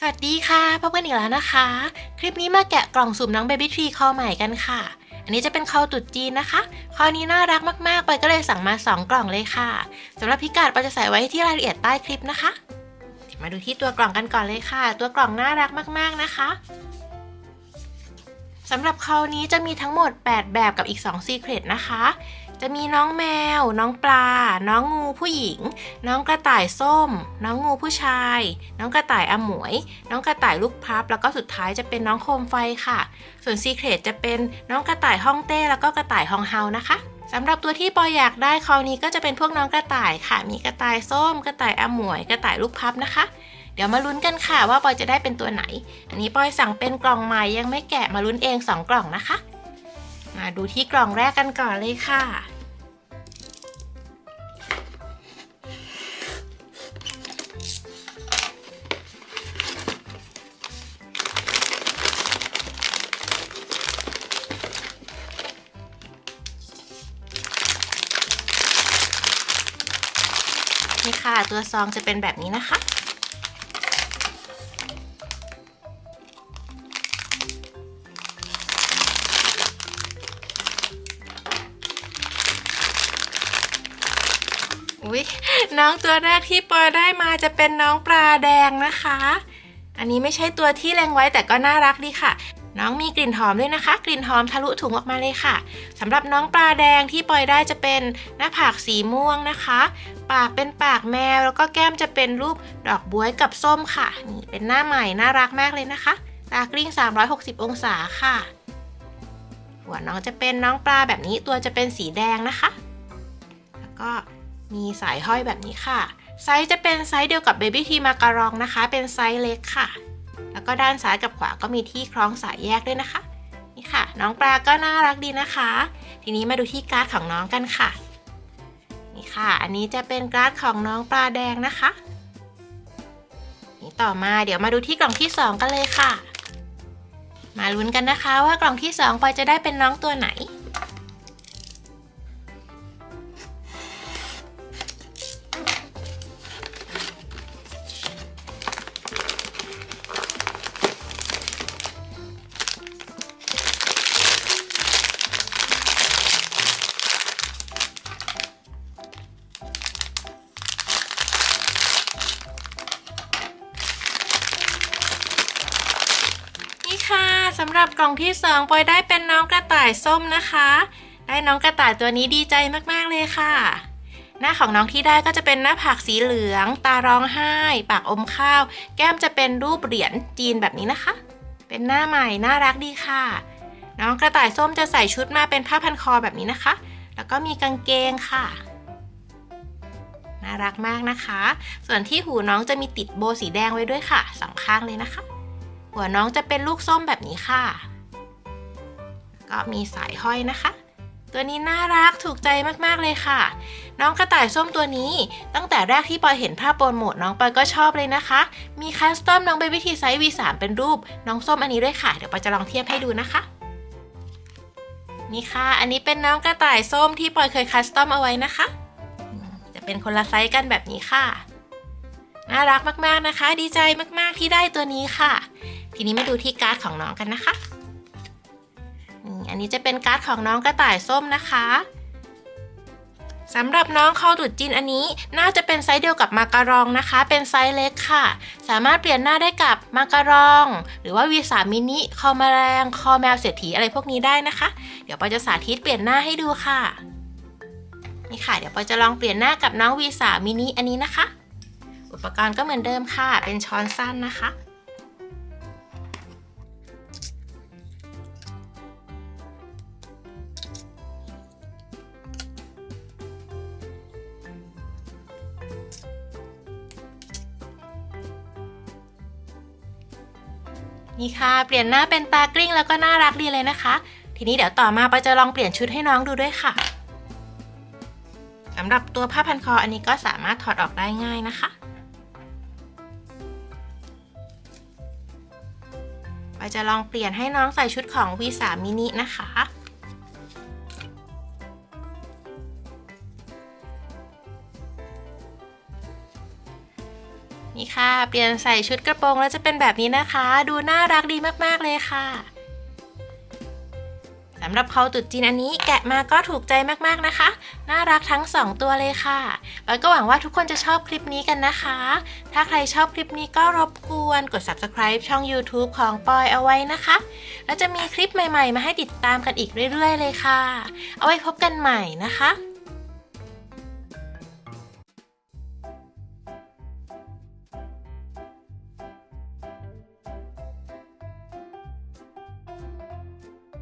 สวัสดีค่ะพบกันอีกแล้วนะคะ คลิปนี้มาแกะกล่องสุ่มน้องเบบี้ทรีคอใหม่กันค่ะ อันนี้จะเป็นคอตุดจีนนะคะคอนี้น่ารักมากๆไปก็เลยสั่งมา 2 กล่องเลยค่ะสำหรับพิกัดเราจะใส่ไว้ที่รายละเอียดใต้คลิปนะคะมาดูที่ตัวกล่องกันก่อนเลยค่ะ ตัวกล่องน่ารักมากๆนะคะสำหรับคอนี้จะมีทั้งหมด 8 แบบกับอีก2 Secret นะคะ จะมีน้องแมว น้องปลา น้องงูผู้หญิง น้องกระต่ายส้ม น้องงูผู้ชาย น้องกระต่ายอมวย น้องกระต่ายลูกพับ แล้วก็สุดท้ายจะเป็นน้องโคมไฟค่ะ ส่วนซีเครตจะเป็นน้องกระต่ายฮ่องเต้แล้วก็กระต่ายฮองเฮานะคะสำหรับตัวที่ปอยอยากได้คราวนี้ก็จะเป็นพวกน้องกระต่ายค่ะ มีกระต่ายส้ม กระต่ายอมวย กระต่ายลูกพับนะคะ เดี๋ยวมาลุ้นกันค่ะว่าปอยจะได้เป็นตัวไหน อันนี้ปอยสั่งเป็นกล่องใหม่ยังไม่แกะมาลุ้นเองสองกล่องนะคะ มาดูที่กล่องแรกกันก่อนเลยค่ะ นี่ค่ะ ตัวซองจะเป็นแบบนี้นะคะ ยน้องตัวแรกที่ปอยได้มาจะเป็นน้องปลาแดงนะคะ อันนี้ไม่ใช่ตัวที่แรงไว้แต่ก็น่ารักดีค่ะ น้องมีกลิ่นหอมด้วยนะคะ กลิ่นหอมทะลุถุงออกมาเลยค่ะสำหรับน้องปลาแดงที่ปอยได้จะเป็นหน้าผากสีม่วงนะคะ ปากเป็นปากแมวแล้วก็แก้มจะเป็นรูปดอกบ๊วยกับส้มค่ะ นี่เป็นหน้าใหม่น่ารักมากเลยนะคะตากลิ้ง 360 องศาค่ะ หัวน้องจะเป็นน้องปลาแบบนี้ตัวจะเป็นสีแดงนะคะ แล้วก็ มีสายห้อยแบบนี้ค่ะ ไซส์จะเป็นไซส์เดียวกับ Baby T มาการองนะคะ เป็นไซส์เล็กค่ะ แล้วก็ด้านซ้ายกับขวาก็มีที่คล้องสายแยกด้วยนะคะ นี่ค่ะ น้องปลาก็น่ารักดีนะคะ ทีนี้มาดูที่การ์ดของน้องกันค่ะ นี่ค่ะ อันนี้จะเป็นการ์ดของน้องปลาแดงนะคะ นี่ต่อมาเดี๋ยวมาดูที่กล่องที่ 2 กันเลยค่ะ มาลุ้นกันนะคะว่ากล่องที่2ปอยจะได้เป็นน้องตัวไหน ค่ะสำหรับกล่องที่2ปอยได้เป็นน้องกระต่ายส้มนะคะ ได้น้องกระต่ายตัวนี้ดีใจมากๆเลยค่ะ หน้าของน้องที่ได้ก็จะเป็นหน้าผากสีเหลือง ตาร้องไห้ ปากอมข้าว แก้มจะเป็นรูปเหรียญจีนแบบนี้นะคะ เป็นหน้าใหม่น่ารักดีค่ะ น้องกระต่ายส้มจะใส่ชุดมาเป็นผ้าพันคอแบบนี้นะคะ แล้วก็มีกางเกงค่ะน่ารักมากนะคะ ส่วนที่หูน้องจะมีติดโบว์สีแดงไว้ด้วยค่ะสองข้างเลยนะคะ หัวน้องจะเป็นลูกส้มแบบนี้ค่ะ ก็มีสายห้อยนะคะ ตัวนี้น่ารักถูกใจมากๆเลยค่ะ น้องกระต่ายส้มตัวนี้ ตั้งแต่แรกที่ปอยเห็นภาพโปรโมทน้องปอยก็ชอบเลยนะคะ มีคัสตอมน้องเบบี้ทีไซส์ V3 เป็นรูป น้องส้มอันนี้ด้วยค่ะ เดี๋ยวปอยจะลองเทียบให้ดูนะคะนี่ค่ะ อันนี้เป็นน้องกระต่ายส้มที่ปอยเคยคัสตอมเอาไว้นะคะ จะเป็นคนละไซส์กันแบบนี้ค่ะ น่ารักมากๆนะคะ ดีใจมากๆที่ได้ตัวนี้ค่ะ ทีนี้มาดูที่การ์ดของน้องกันนะคะอันนี้จะเป็นการ์ดของน้องกระต่ายส้มนะคะสำหรับน้องคอดุดจินอันนี้น่าจะเป็นไซส์เดียวกับมาการองนะคะ เป็นไซส์เล็กค่ะ สามารถเปลี่ยนหน้าได้กับมาการอง หรือว่า V3 มินิคอแมลงคอแมวเศรษฐีอะไรพวกนี้ได้นะคะ เดี๋ยวปอจะสาธิตเปลี่ยนหน้าให้ดูค่ะนี่ค่ะ เดี๋ยวปอจะลองเปลี่ยนหน้ากับน้อง V3 มินิอันนี้นะคะ อุปกรณ์ก็เหมือนเดิมค่ะ เป็นช้อนสั้นนะคะ นี่ค่ะ เปลี่ยนหน้าเป็นตากลิ้งแล้วก็น่ารักดีเลยนะคะ ทีนี้เดี๋ยวต่อมาปอจะลองเปลี่ยนชุดให้น้องดูด้วยค่ะสำหรับตัวผ้าพันคออันนี้ก็สามารถถอดออกได้ง่ายนะคะปอจะลองเปลี่ยนให้น้องใส่ชุดของวีสามินินะคะ นี่ค่ะ เปลี่ยนใส่ชุดกระโปรงแล้วจะเป็นแบบนี้นะคะ ดูน่ารักดีมากๆเลยค่ะสำหรับเขาตุดจีนอันนี้แกะมาก็ถูกใจมากๆนะคะ น่ารักทั้ง 2 ตัวเลยค่ะปอยก็หวังว่าทุกคนจะชอบคลิปนี้กันนะคะ ถ้าใครชอบคลิปนี้ก็รบกวนกด subscribe ช่อง YouTube ของปอยเอาไว้นะคะ แล้วจะมีคลิปใหม่ๆ มาให้ติดตามกันอีกเรื่อย ๆ เลยค่ะ เอาไว้พบกันใหม่นะคะ